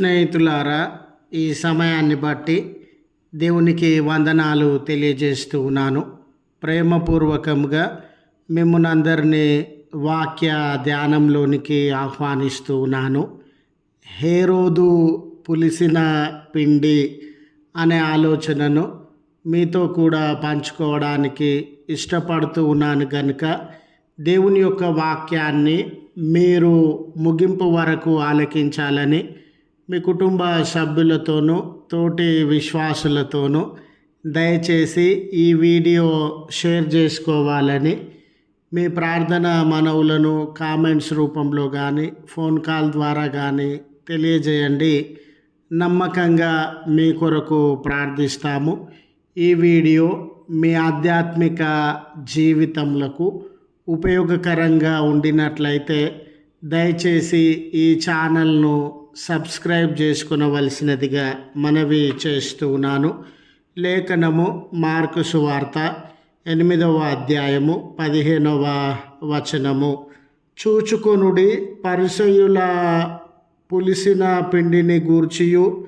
స్నేహితులారా ఈ సమయాన్ని బట్టి దేవునికి వందనాలు తెలియజేస్తూ ఉన్నాను. ప్రేమపూర్వకంగా మిమ్మల్ని అందరినీ వాక్య ధ్యానంలోనికి ఆహ్వానిస్తూ ఉన్నాను. హేరోదు పులిసిన పిండి అనే ఆలోచనను మీతో కూడా పంచుకోవడానికి ఇష్టపడుతూ ఉన్నాను కనుక దేవుని యొక్క వాక్యాన్ని మీరు ముగింపు వరకు ఆలకించాలని మీ కుటుంబ సభ్యులతోనూ తోటి విశ్వాసులతోనూ దయచేసి ఈ వీడియో షేర్ చేసుకోవాలని మీ ప్రార్థన మనవులను కామెంట్స్ రూపంలో కానీ ఫోన్ కాల్ ద్వారా కానీ తెలియజేయండి. నమ్మకంగా మీ కొరకు ప్రార్థిస్తాము. ఈ వీడియో మీ ఆధ్యాత్మిక జీవితములకు ఉపయోగకరంగా ఉండినట్లయితే దయచేసి ఈ ఛానల్ను సబ్స్క్రైబ్ చేసుకునవలసినదిగా మనవి చేస్తూ ఉన్నాను. లేఖనము మార్కు సువార్త ఎనిమిదవ అధ్యాయము పదిహేనవ వచనము. చూచుకొనుడి పరిసయుల పులిసిన పిండిని గూర్చియు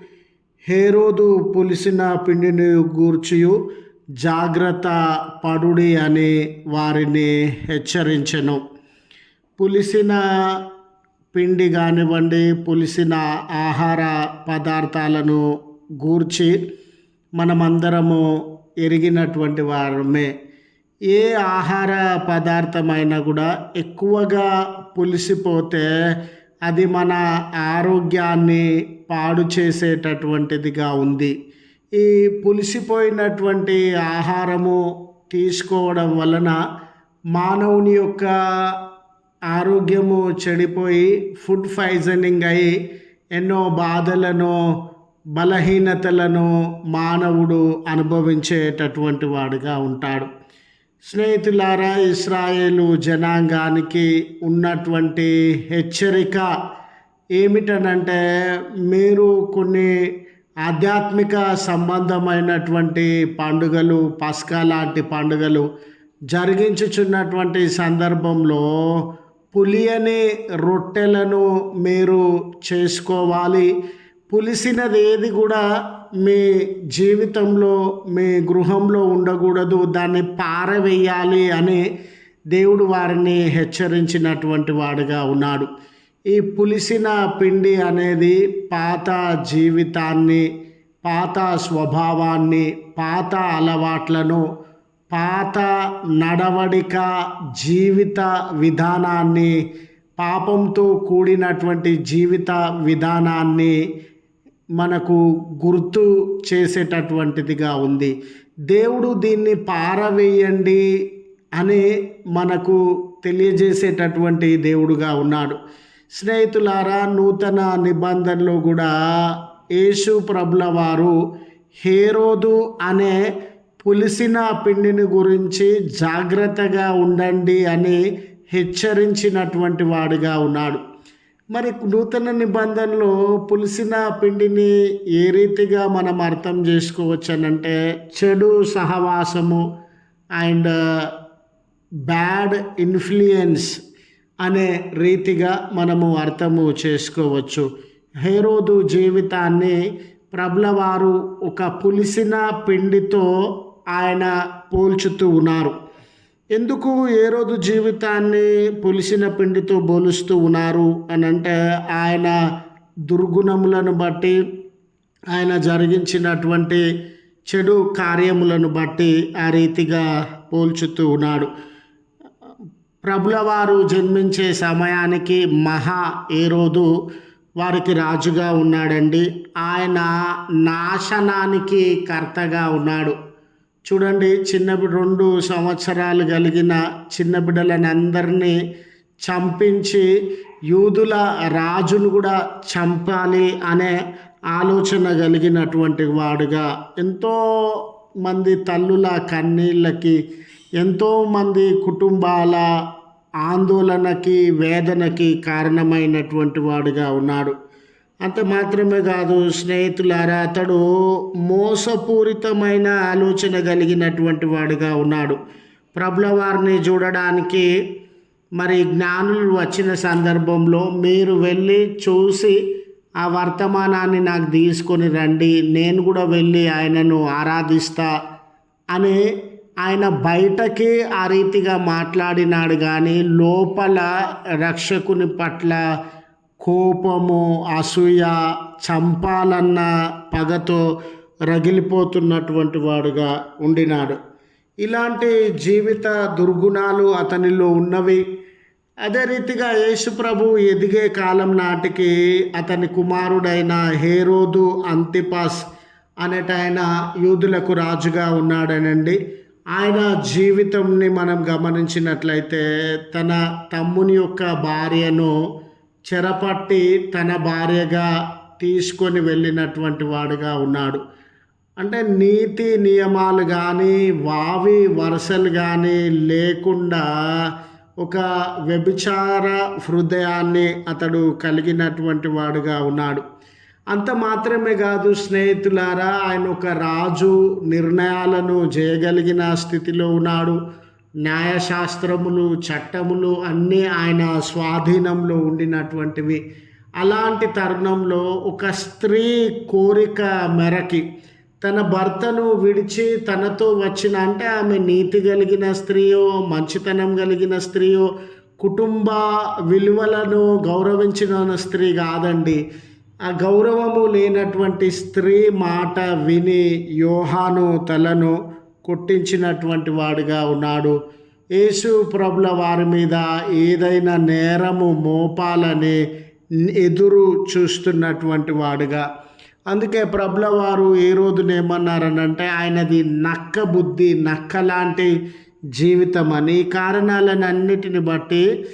హేరోదు పులిసిన పిండిని గూర్చియు జాగ్రత్త పడుడి అని వారిని హెచ్చరించెను. పులిసిన పిండి కానివ్వండి పులిసిన ఆహార పదార్థాలను గూర్చి మనమందరము ఎరిగినటువంటి వారమే. ఏ ఆహార పదార్థమైనా కూడా ఎక్కువగా పులిసిపోతే అది మన ఆరోగ్యాన్ని పాడు చేసేటటువంటిదిగా ఉంది. ఈ పులిసిపోయినటువంటి ఆహారము తీసుకోవడం వలన మానవుని యొక్క ఆరోగ్యము చెడిపోయి ఫుడ్ పాయిజనింగ్ అయి ఎన్నో బాధలను బలహీనతలను మానవుడు అనుభవించేటటువంటి వాడుగా ఉంటాడు. స్నేహితులారా ఇస్రాయేలు జనాంగానికి ఉన్నటువంటి హెచ్చరిక ఏమిటనంటే మీరు కొన్ని ఆధ్యాత్మిక సంబంధమైనటువంటి పండుగలు పస్కా లాంటి పండుగలు జరిగించుచున్నటువంటి సందర్భంలో పులియని రొట్టెలను మీరు చేసుకోవాలి. పులిసినది ఏది కూడా మీ జీవితంలో మీ గృహంలో ఉండకూడదు. దాన్ని పారవేయాలి అని దేవుడు వారిని హెచ్చరించినటువంటి వాడుగా ఉన్నాడు. ఈ పులిసిన పిండి అనేది పాత జీవితాన్ని పాత స్వభావాన్ని పాత అలవాట్లను పాత నడవడిక జీవిత విధానాన్ని పాపంతో కూడినటువంటి జీవిత విధానాన్ని మనకు గుర్తు చేసేటటువంటిదిగా ఉంది. దేవుడు దీన్ని పారవేయండి అని మనకు తెలియజేసేటటువంటి దేవుడుగా ఉన్నాడు. స్నేహితులారా నూతన నిబంధనలో కూడా యేసు ప్రభుల వారు హేరోదు అనే పులిసిన పిండిని గురించి జాగ్రత్తగా ఉండండి అని హెచ్చరించినటువంటి వాడుగా ఉన్నాడు. మరి నూతన నిబంధనలో పులిసిన పిండిని ఏ రీతిగా మనం అర్థం చేసుకోవచ్చనంటే చెడు సహవాసము అండ్ బ్యాడ్ ఇన్ఫ్లుయెన్స్ అనే రీతిగా మనము అర్థము చేసుకోవచ్చు. హేరోదు జీవితాన్ని ప్రభులవారు ఒక పులిసిన పిండితో ఆయన పోల్చుతూ ఉన్నారు. ఎందుకు ఏ రోజు జీవితాన్ని పులిసిన పిండితో పోలుస్తూ ఉన్నారు అని అంటే ఆయన దుర్గుణములను బట్టి ఆయన జరిగించినటువంటి చెడు కార్యములను బట్టి ఆ రీతిగా పోల్చుతూ ఉన్నాడు. ప్రభుల వారు జన్మించే సమయానికి మహా ఏ రోజు వారికి రాజుగా ఉన్నాడండి. ఆయన నాశనానికి కర్తగా ఉన్నాడు. చూడండి చిన్న రెండు సంవత్సరాలు కలిగిన చిన్న బిడ్డలను అందరినీ చంపించి యూదుల రాజును కూడా చంపాలి అనే ఆలోచన కలిగినటువంటి వాడుగా ఎంతో మంది తల్లుల కన్నీళ్ళకి ఎంతోమంది కుటుంబాల ఆందోళనకి వేదనకి కారణమైనటువంటి వాడుగా ఉన్నాడు. అంత మాత్రమే కాదు స్నేహితులారా అతడు మోసపూరితమైన ఆలోచన కలిగినటువంటి వాడుగా ఉన్నాడు. ప్రభుల వారిని చూడడానికి మరి జ్ఞానులు వచ్చిన సందర్భంలో మీరు వెళ్ళి చూసి ఆ వర్తమానాన్ని నాకు తీసుకొని రండి నేను కూడా వెళ్ళి ఆయనను ఆరాధిస్తా అని ఆయన బయటకి ఆ రీతిగా మాట్లాడినాడు. కానీ లోపల రక్షకుని పట్ల కోపము అసూయ చంపాలన్న పగతో రగిలిపోతున్నటువంటి వాడుగా ఉండినాడు. ఇలాంటి జీవిత దుర్గుణాలు అతనిలో ఉన్నవి. అదే రీతిగా యేసుప్రభు ఎదిగే కాలం నాటికి అతని కుమారుడైన హేరోదు అంతిపాస్ అనేటాయన యూదులకు రాజుగా ఉన్నాడనండి. ఆయన జీవితంని మనం గమనించినట్లయితే తన తమ్ముని యొక్క భార్యను చెరపట్టి తన భార్యగా తీసుకొని వెళ్ళినటువంటి వాడుగా ఉన్నాడు. అంటే నీతి నియమాలు కానీ వావి వరుసలు కానీ లేకుండా ఒక వ్యభిచార హృదయాన్ని అతడు కలిగినటువంటి వాడుగా ఉన్నాడు. అంత మాత్రమే కాదు స్నేహితులారా ఆయన ఒక రాజు నిర్ణయాలను చేయగలిగిన స్థితిలో ఉన్నాడు. న్యాయశాస్త్రములు చట్టములు అన్నీ ఆయన స్వాధీనంలో ఉండినటువంటివి. అలాంటి తరుణంలో ఒక స్త్రీ కోరిక మేరకి తన భర్తను విడిచి తనతో వచ్చిన అంటే ఆమె నీతి కలిగిన స్త్రీయో మంచితనం కలిగిన స్త్రీయో కుటుంబ విలువలను గౌరవించిన స్త్రీ కాదండి. ఆ గౌరవము లేనటువంటి స్త్రీ మాట విని యోహాను తలను కొట్టించినటువంటి వాడుగా ఉన్నాడు. యేసు ప్రభుల వారి మీద ఏదైనా నేరము మోపాలని ఎదురు చూస్తున్నటువంటి వాడుగా. అందుకే ప్రభుల వారు ఏ రోజున ఏమన్నారనంటే ఆయనది నక్క బుద్ధి నక్క లాంటి జీవితం అని. కారణాలను అన్నిటిని బట్టి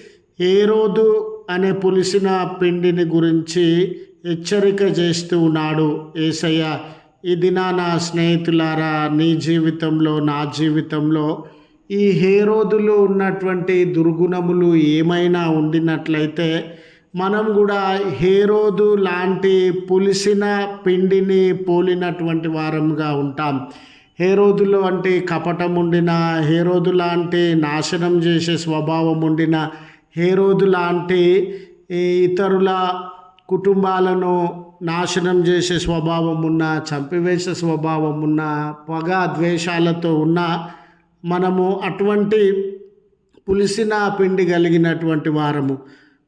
ఏ రోజు అనే పులిసిన పిండిని గురించి హెచ్చరిక చేస్తూ ఉన్నాడు ఏసయ్య. ఈ దినాన స్నేహితులారా నీ జీవితంలో నా జీవితంలో ఈ హేరోదులు ఉన్నటువంటి దుర్గుణములు ఏమైనా ఉండినట్లయితే మనం కూడా హేరోదు లాంటి పులిసిన పిండిని పోలినటువంటి వారంగా ఉంటాం. హేరోదులు అంటే కపటం ఉండిన హేరోదు లాంటి నాశనం చేసే స్వభావం ఉండిన హేరోదు లాంటి ఇతరుల కుటుంబాలను నాశనం చేసే స్వభావం ఉన్నా చంపివేసే స్వభావం ఉన్నా పగ ద్వేషాలతో ఉన్న మనము అటువంటి పులిసిన పిండి కలిగినటువంటి వారము.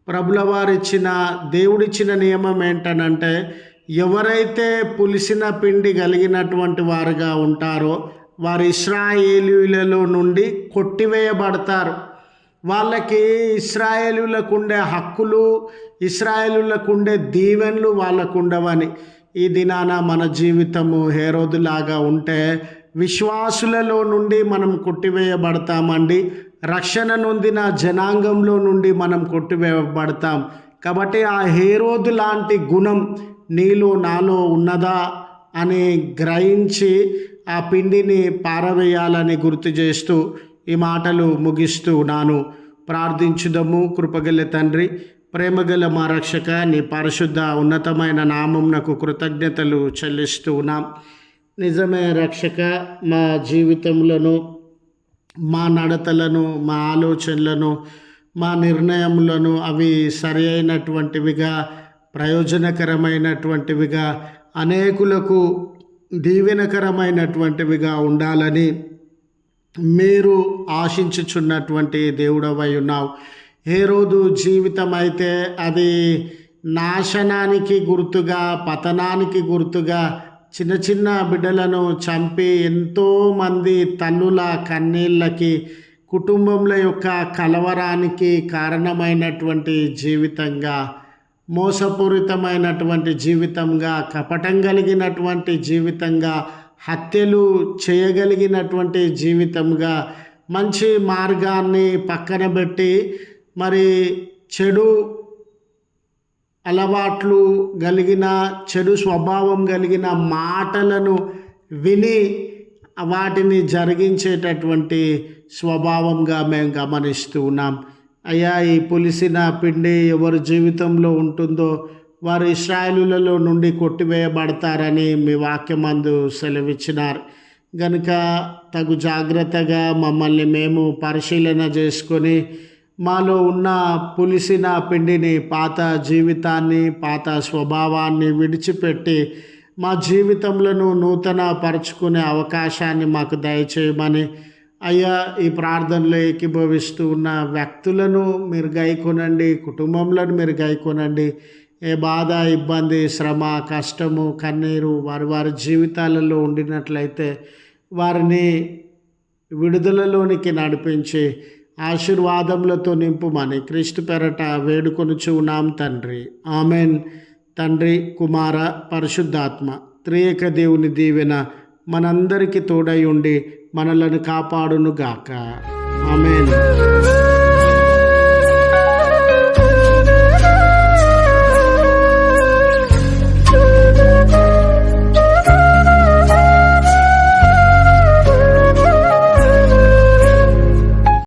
ప్రభుల వారిచ్చిన దేవుడిచ్చిన నియమం ఏంటనంటే ఎవరైతే పులిసిన పిండి కలిగినటువంటి వారుగా ఉంటారో వారు ఇస్రాయేలీలలో నుండి కొట్టివేయబడతారు. వాళ్ళకి ఇస్రాయేలులకు ఉండే హక్కులు ఇస్రాయేలులకు ఉండే దీవెన్లు వాళ్ళకు ఉండవని ఈ దినాన మన జీవితము హేరోదులాగా ఉంటే విశ్వాసులలో నుండి మనం కొట్టివేయబడతామండి. రక్షణ నొందిన జనాంగంలో నుండి మనం కొట్టివేయబడతాం. కాబట్టి ఆ హేరోదు లాంటి గుణం నీలో నాలో ఉన్నదా అని గ్రహించి ఆ పిండిని పారవేయాలని గుర్తు చేస్తూ ఈ మాటలు ముగిస్తూ నాను ప్రార్థించుదము. కృపగల తండ్రి ప్రేమగల మా రక్షక నీ పరిశుద్ధ ఉన్నతమైన నామంనకు కృతజ్ఞతలు చెల్లిస్తూ ఉన్నాం. నిజమే రక్షక మా జీవితంలోను మా నడతలను మా ఆలోచనలను మా నిర్ణయములను అవి సరి అయినటువంటివిగా ప్రయోజనకరమైనటువంటివిగా అనేకులకు దీవెనకరమైనటువంటివిగా ఉండాలని మీరు ఆశించుచున్నటువంటి దేవుడవై ఉన్నావు. ఏ రోజు జీవితం అయితే అది నాశనానికి గుర్తుగా పతనానికి గుర్తుగా చిన్న చిన్న బిడ్డలను చంపి ఎంతోమంది తల్లుల కన్నీళ్ళకి కుటుంబంలో యొక్క కలవరానికి కారణమైనటువంటి జీవితంగా మోసపూరితమైనటువంటి జీవితంగా కపటం కలిగినటువంటి జీవితంగా హత్యలు చేయగలిగినటువంటి జీవితంగా మంచి మార్గాన్ని పక్కన పెట్టి మరి చెడు అలవాట్లు కలిగిన చెడు స్వభావం కలిగిన మాటలను విని వాటిని జరిగించేటటువంటి స్వభావంగా మేము గమనిస్తూ ఉన్నాం. అయ్యా ఈ పులిసిన పిండి ఎవరి జీవితంలో ఉంటుందో వారు ఇస్రాయలులలో నుండి కొట్టివేయబడతారని మీ వాక్యమందు సెలవిచ్చినారు. గనుక తగు జాగ్రత్తగా మమ్మల్ని మేము పరిశీలన చేసుకొని మాలో ఉన్న పులిసిన పిండిని పాత జీవితాన్ని పాత స్వభావాన్ని విడిచిపెట్టి మా జీవితంలో నూతన పరుచుకునే అవకాశాన్ని మాకు దయచేయమని అయ్యా ఈ ప్రార్థనలో ఏకీభవిస్తూ ఉన్న వ్యక్తులను మీరు గైకొనండి కుటుంబంలో మీరు గైకొనండి. ఏ బాధ ఇబ్బంది శ్రమ కష్టము కన్నీరు వారి వారి జీవితాలలో ఉండినట్లయితే వారిని విడుదలలోనికి నడిపించి ఆశీర్వాదములతో నింపుమని క్రీస్తు పెరట వేడుకొనుచు ఉన్నాం తండ్రి. ఆమెన్. తండ్రి కుమార పరిశుద్ధాత్మ త్రియేక దేవుని దీవెన మనందరికీ తోడై ఉండి మనలను కాపాడును గాక ఆమెన్.